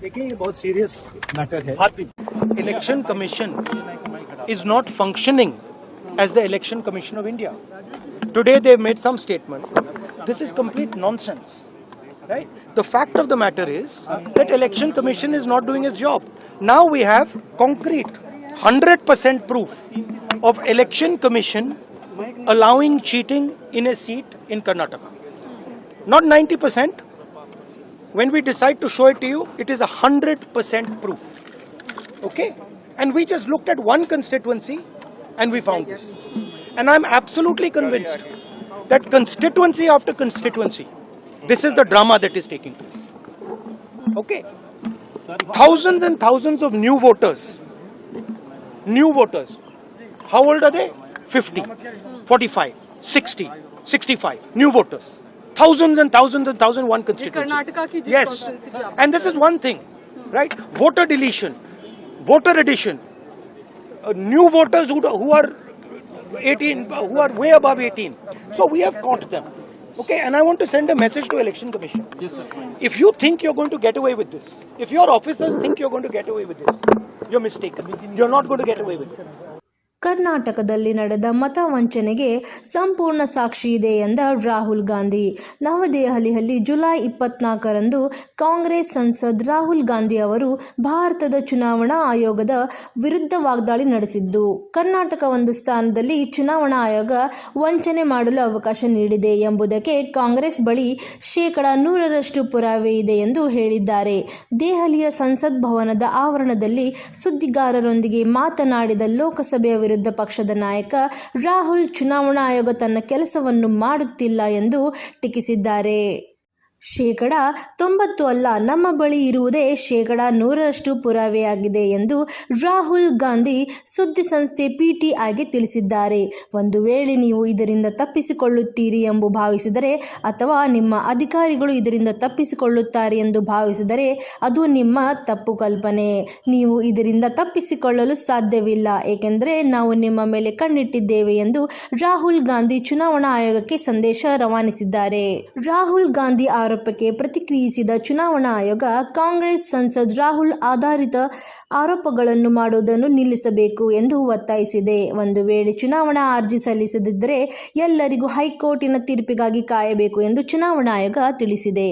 देखिए ये बहुत सीरियस मैटर है election commission is not functioning as the election commission of india today they've made some statement this is complete nonsense right the fact of the matter is that election commission is not doing its job now we have concrete 100% proof of election commission allowing cheating in a seat in karnataka not 90% when we decide to show it to you it is a 100% proof Okay? And we just looked at one constituency and we found this. And I'm absolutely convinced that constituency after constituency, this is the drama that is taking place. Okay? Thousands and thousands of new voters. New voters. How old are they? 50, 45, 60, 65. New voters thousands and thousands and thousands one constituency. Yes, and this is one thing, right? Voter deletion, voter addition, uh, new voters who, who are 18, who are way above 18. So we have caught them. Okay, and I want to send a message to Election Commission. Yes, sir. If you think you're going to get away with this, if your officers think you're going to get away with this, you're mistaken. You're not going to get away with it. ಕರ್ನಾಟಕದಲ್ಲಿ ನಡೆದ ಮತ ವಂಚನೆಗೆ ಸಂಪೂರ್ಣ ಸಾಕ್ಷಿ ಇದೆ ಎಂದ ರಾಹುಲ್ ಗಾಂಧಿ. ನವದೆಹಲಿಯಲ್ಲಿ July ಇಪ್ಪತ್ನಾಲ್ಕರಂದು ಕಾಂಗ್ರೆಸ್ ಸಂಸದ್ ರಾಹುಲ್ ಗಾಂಧಿ ಅವರು ಭಾರತದ ಚುನಾವಣಾ ಆಯೋಗದ ವಿರುದ್ಧ ವಾಗ್ದಾಳಿ ನಡೆಸಿದ್ದು, ಕರ್ನಾಟಕ ಒಂದು ಸ್ಥಾನದಲ್ಲಿ ಚುನಾವಣಾ ಆಯೋಗ ವಂಚನೆ ಮಾಡಲು ಅವಕಾಶ ನೀಡಿದೆ ಎಂಬುದಕ್ಕೆ ಕಾಂಗ್ರೆಸ್ ಬಳಿ ಶೇಕಡ ನೂರರಷ್ಟು ಪುರಾವೆ ಇದೆ ಎಂದು ಹೇಳಿದ್ದಾರೆ. ದೆಹಲಿಯ ಸಂಸತ್ ಭವನದ ಆವರಣದಲ್ಲಿ ಸುದ್ದಿಗಾರರೊಂದಿಗೆ ಮಾತನಾಡಿದ ಲೋಕಸಭೆಯ ವಿರುದ್ಧ ಪಕ್ಷದ ನಾಯಕ ರಾಹುಲ್ ಚುನಾವಣಾ ಆಯೋಗ ತನ್ನ ಕೆಲಸವನ್ನು ಮಾಡುತ್ತಿಲ್ಲ ಎಂದು ಟೀಕಿಸಿದ್ದಾರೆ. ಶೇಕಡ ತೊಂಬತ್ತು ಅಲ್ಲ, ನಮ್ಮ ಬಳಿ ಇರುವುದೇ ಶೇಕಡ ನೂರರಷ್ಟು ಪುರಾವೆಯಾಗಿದೆ ಎಂದು ರಾಹುಲ್ ಗಾಂಧಿ ಸುದ್ದಿಸಂಸ್ಥೆ ಪಿಟಿಐಗೆ ತಿಳಿಸಿದ್ದಾರೆ. ಒಂದು ವೇಳೆ ನೀವು ಇದರಿಂದ ತಪ್ಪಿಸಿಕೊಳ್ಳುತ್ತೀರಿ ಎಂದು ಭಾವಿಸಿದರೆ ಅಥವಾ ನಿಮ್ಮ ಅಧಿಕಾರಿಗಳು ಇದರಿಂದ ತಪ್ಪಿಸಿಕೊಳ್ಳುತ್ತಾರೆ ಎಂದು ಭಾವಿಸಿದರೆ ಅದು ನಿಮ್ಮ ತಪ್ಪು ಕಲ್ಪನೆ. ನೀವು ಇದರಿಂದ ತಪ್ಪಿಸಿಕೊಳ್ಳಲು ಸಾಧ್ಯವಿಲ್ಲ, ಏಕೆಂದರೆ ನಾವು ನಿಮ್ಮ ಮೇಲೆ ಕಣ್ಣಿಟ್ಟಿದ್ದೇವೆ ಎಂದು ರಾಹುಲ್ ಗಾಂಧಿ ಚುನಾವಣಾ ಆಯೋಗಕ್ಕೆ ಸಂದೇಶ ರವಾನಿಸಿದ್ದಾರೆ. ರಾಹುಲ್ ಗಾಂಧಿ ಆರೋಪಕ್ಕೆ ಪ್ರತಿಕ್ರಿಯಿಸಿದ ಚುನಾವಣಾ ಆಯೋಗ, ಕಾಂಗ್ರೆಸ್ ಸಂಸದ್ ರಾಹುಲ್ ಆಧಾರಿತ ಆರೋಪಗಳನ್ನು ಮಾಡುವುದನ್ನು ನಿಲ್ಲಿಸಬೇಕು ಎಂದು ಒತ್ತಾಯಿಸಿದೆ. ಒಂದು ವೇಳೆ ಚುನಾವಣಾ ಅರ್ಜಿ ಸಲ್ಲಿಸದಿದ್ದರೆ ಎಲ್ಲರಿಗೂ ಹೈಕೋರ್ಟಿನ ತೀರ್ಪಿಗಾಗಿ ಕಾಯಬೇಕು ಎಂದು ಚುನಾವಣಾ ಆಯೋಗ ತಿಳಿಸಿದೆ.